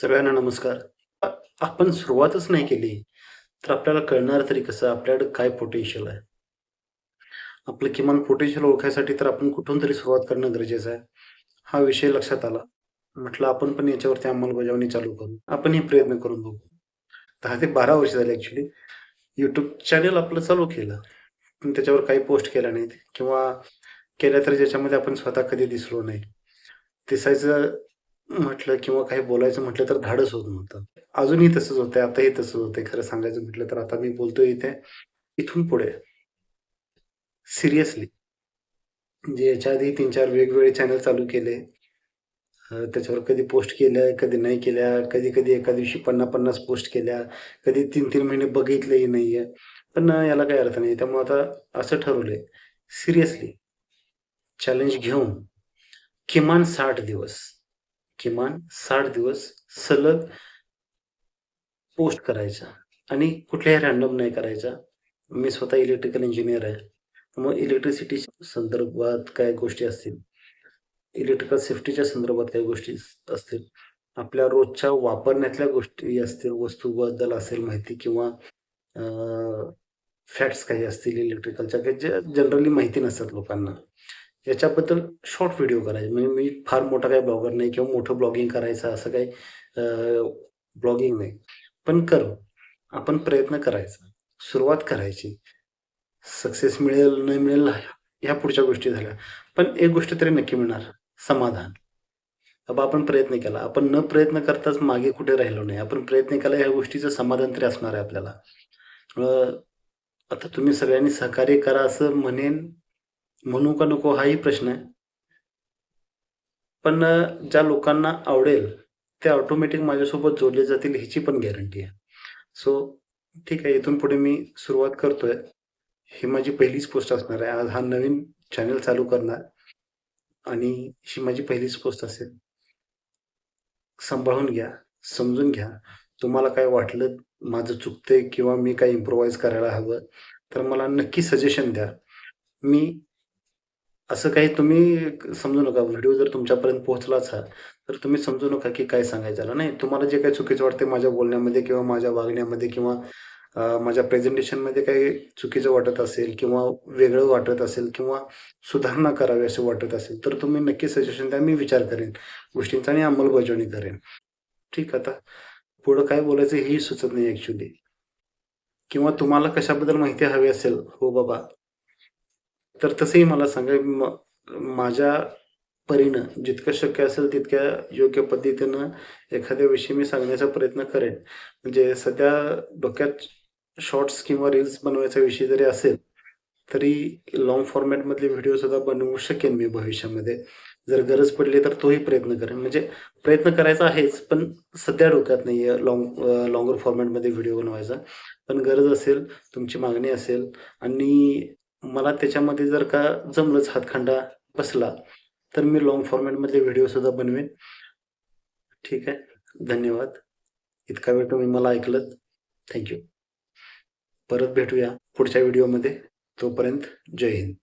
सगळ्यांना नमस्कार. आपण सुरुवातच नाही केली, तर आपल्याला कळणार तरी कसं आपल्याकडे काय पोटेन्शियल आहे? आपलं किमान पोटेन्शियल ओळखायसाठी तर आपण कुठून तरी सुरुवात करणं गरजेचं आहे. हा विषय लक्षात आला. म्हटलं आपण पण याच्यावरती अंमलबजावणी चालू करू. आपणही प्रयत्न करून बघू. दहा ते 12 वर्ष झाली ऍक्च्युली युट्यूब चॅनल आपलं चालू केलं. पण त्याच्यावर काही पोस्ट केल्या नाहीत किंवा केल्या तर ज्याच्यामध्ये आपण स्वतः कधी दिसलो नाही. दिसायचं म्हटलं किंवा काही बोलायचं म्हटलं तर धाडस होत नव्हतं. अजूनही तसंच होतंय, आताही तसंच होतंय खरं सांगायचं म्हटलं तर आता मी बोलतोय इथे. इथून पुढे सिरियसली म्हणजे याच्या आधी 3-4 वेगवेगळे चॅनल चालू केले. त्याच्यावर कधी पोस्ट केल्या, कधी नाही केल्या, कधी-कधी एका दिवशी 50-50 पोस्ट केल्या, कधी 3-3 महिने बघितलंही नाहीये. पण याला काही अर्थ नाही. त्यामुळे आता असं ठरवलंय सिरियसली चॅलेंज घेऊन किमान साठ दिवस, किमान साठ दिवस सलग पोस्ट करायचा आणि कुठल्याही रॅन्डम नाही करायचा मी स्वतः इलेक्ट्रिकल इंजिनियर आहे. मग इलेक्ट्रिसिटी संदर्भात काय गोष्टी असतील, इलेक्ट्रिकल सेफ्टीच्या संदर्भात काही गोष्टी असतील, आपल्या रोजच्या वापरण्यातल्या गोष्टी असतील, वस्तूबद्दल असेल माहिती किंवा फॅक्ट्स काही असतील इलेक्ट्रिकलच्या काही जे जनरली माहिती नसतात लोकांना. याच्याबद्दल शॉर्ट व्हिडिओ करायचे. म्हणजे मी फार मोठा काही ब्लॉगर नाही किंवा मोठं ब्लॉगिंग करायचं असं काही ब्लॉगिंग नाही. पण करू. आपण प्रयत्न करायचा. सुरुवात करायची. सक्सेस मिळेल, न मिळेल ह्या पुढच्या गोष्टी झाल्या. पण एक गोष्ट तरी नक्की मिळणार, समाधान. बाबा आपण प्रयत्न केला. आपण न प्रयत्न करताच मागे कुठे राहिलो नाही. आपण प्रयत्न केला ह्या गोष्टीचं समाधान तरी असणार आहे आपल्याला. आता तुम्ही सगळ्यांनी सहकार्य करा असं म्हणेन, म्हणू का नको हाही प्रश्न आहे. पण ज्या लोकांना आवडेल ते ऑटोमॅटिक माझ्यासोबत जोडले जातील ह्याची पण गॅरंटी आहे. सो ठीक आहे, इथून पुढे मी सुरुवात करतोय. ही माझी पहिलीच पोस्ट असणार आहे. आज हा नवीन चॅनल चालू करणार आणि ही माझी पहिलीच पोस्ट असेल. सांभाळून घ्या, समजून घ्या. तुम्हाला काय वाटलं माझं चुकतंय किंवा मी काय इम्प्रोवाइज करायला हवं, तर मला नक्की सजेशन द्या. मी असं काही तुम्ही समजू नका. व्हिडिओ जर तुमच्यापर्यंत पोहोचलाच हा, तर तुम्ही समजू नका की काय सांगायचं नाही, तुम्हाला जे काही चुकीचं वाटते माझ्या बोलण्यामध्ये किंवा माझ्या वागण्यामध्ये किंवा माझ्या प्रेझेंटेशनमध्ये काही चुकीचं वाटत असेल किंवा वेगळं वाटत असेल किंवा सुधारणा करावी असं वाटत असेल, तर तुम्ही नक्की सजेशन द्या. मी विचार करेन गोष्टींचा आणि अंमलबजावणी करेन. ठीक आता पुढं काय बोलायचं हेही सुचत नाही ॲक्च्युली किंवा तुम्हाला कशाबद्दल माहिती हवी असेल, हो बाबा, तर तसंही मला सांगा. माझ्या परीनं जितकं शक्य असेल तितक्या योग्य पद्धतीनं एखाद्या विषयी मी सांगण्याचा प्रयत्न करेन. म्हणजे सध्या डोक्यात शॉर्ट्स किंवा रील्स बनवायचा विषय जरी असेल, तरी लॉंग फॉर्मॅटमधले व्हिडिओसुद्धा बनवू शकेन मी भविष्यामध्ये. जर गरज पडली तर तोही प्रयत्न करेन. म्हणजे प्रयत्न करायचा आहेच, पण सध्या डोक्यात नाही आहे लॉंग लॉंगर लाँगर फॉर्मॅटमध्ये व्हिडिओ बनवायचा. पण गरज असेल, तुमची मागणी असेल आणि मला त्याच्यामध्ये जर का जमलंच हातखंडा बसला, तर मी लॉंग फॉर्मॅटमधले व्हिडिओसुद्धा बनवेन. ठीक आहे. धन्यवाद. इतका वेळ तुम्ही मला ऐकलं थँक्यू परत भेटूया पुढच्या व्हिडिओमध्ये. तोपर्यंत जय हिंद.